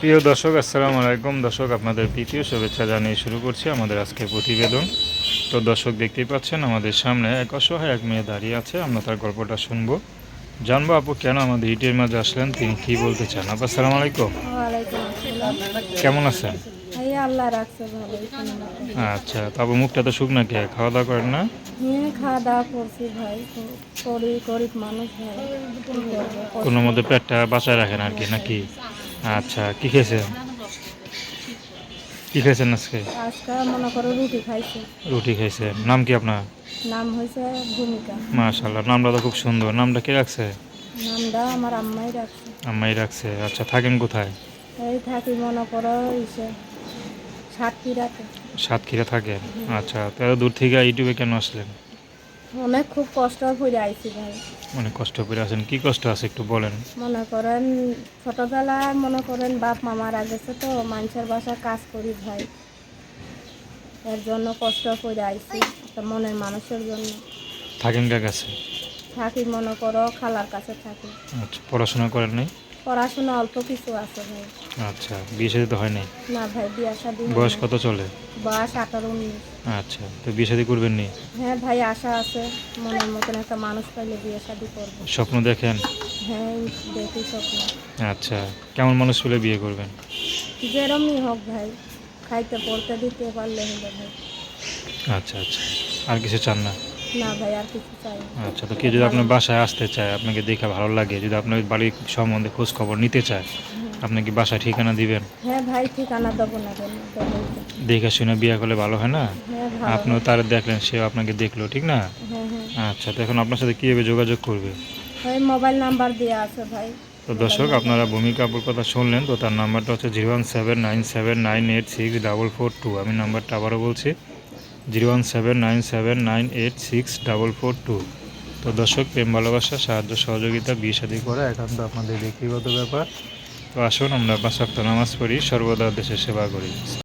প্রিয় দর্শক আসসালামু আলাইকুম। দর্শক আপনাদের প্রীতীয় শুভেচ্ছা জানিয়ে শুরু করছি আমাদের আজকের প্রতিবেদন। তো দর্শক দেখতেই পাচ্ছেন আমাদের সামনে এক অসহায় এক মেয়ে দাঁড়িয়ে আছে। আমরা তার গল্পটা শুনব। জানব আপু কেন আমাদের ইটের মাঝে আসলেন? তিনি কি বলতে চান? আপু সালাম আলাইকুম। কেমন আছেন? আচ্ছা তারপর মুখটা তো শুকনা কে? খাওয়া দাওয়া করেন না? হ্যাঁ খাওয়া দাওয়া করছি ভাই। করি গরিব মানুষ ভাই কি করব? কোনো মধ্যে পেটটা বাঁচায় রাখেন আর কি নাকি? আচ্ছা কি খেয়েছেন? কি খেয়েছেন আজকে? আজকে মনে করো রুটি খাইছে। রুটি খেয়েছেন নাম কি আপনার? নাম হয়েছে ভূমিকা। মাশাল্লাহ নামটা তো খুব সুন্দর। নামটা কে রাখছে? নামটা আমার আম্মাই রাখছে। আম্মাই রাখছে। আচ্ছা থাকেন কোথায়? এই থাকি মনে করো ইসে সাতক্ষীরাতে। সাতক্ষীরা থাকেন। আচ্ছা তো এত দূর থেকে ইউটিউবে কেন আসলেন? অনেক খুব কষ্ট করে আইছি ভাই। অনেক কষ্ট করে আছেন। কি কষ্ট আছে একটু বলেন। মনে করেন ছোটবেলায় মনে করেন বাপ মামার গেছে তো মানুষের বাসায় কাজ করি ভাই। এর জন্য কষ্ট করে আইছি একটা মনের মানুষের জন্য। থাকেন কার কাছে? থাকি মনে করো খালার কাছে থাকি। আচ্ছা পড়াশোনা করেন নাই? পড়াশোনা অল্প কিছু আছে ভাই। আচ্ছা বিয়ে শাদী তো হয় নাই না ভাই বিয়া শাদি বয়স কত চলে? বয়স আঠারো উনিশ। আচ্ছা তো বিয়ে শাদী করবেন নি? হ্যাঁ ভাই আশা আছে। মনের মতন একটা মানুষ পাইলে বিয়ে শাদি করব। স্বপ্ন দেখেন? হ্যাঁ দেখি স্বপ্ন। আচ্ছা কেমন মানুষ পেলে বিয়ে করবেন? যেরমই হোক ভাই খাইতে পড়তে দিতে পারলে হলো ভাই। আচ্ছা আচ্ছা আর কিছু চান না? না ভাই আর কিছু চাই না। আচ্ছা তো কেউ যদি আপনার বাসায় আসতে চায় আপনাকে দেখে ভালো লাগে যদি আপনার বাড়ির সম্বন্ধে খোঁজ খবর নিতে চায় আপনি কি বাসায় ঠিকানা দিবেন? হ্যাঁ ভাই ঠিকানা দেবো না কেন দেবো। তো। দেখে শুনে বিয়ে করলে ভালো হয় না? হ্যাঁ ভালো আপনিও তার দেখলেন সেও আপনাকে দেখল ঠিক না? হ্যাঁ হ্যাঁ। আচ্ছা তো এখন আপনার সাথে কীভাবে যোগাযোগ করবে? ভাই মোবাইল নাম্বার দেওয়া আছে ভাই। তো দর্শক আপনারা ভূমিকা আপুর কথা শুনলেন তো তার নাম্বারটা হচ্ছে zero one seven nine seven nine eight six double four two আমি নাম্বারটা আবারও বলছি। Zero one seven nine seven nine eight six double four two. তো দর্শক, প্রেম, ভালোবাসা, সাহায্য, সহযোগিতা, বিয়ে, শাদী করা একান্ত আপনাদের ব্যক্তিগত ব্যাপার। তো আসুন, আমরা সপ্তাহ নামাজ পড়ি, সর্বদা দেশের সেবা করি।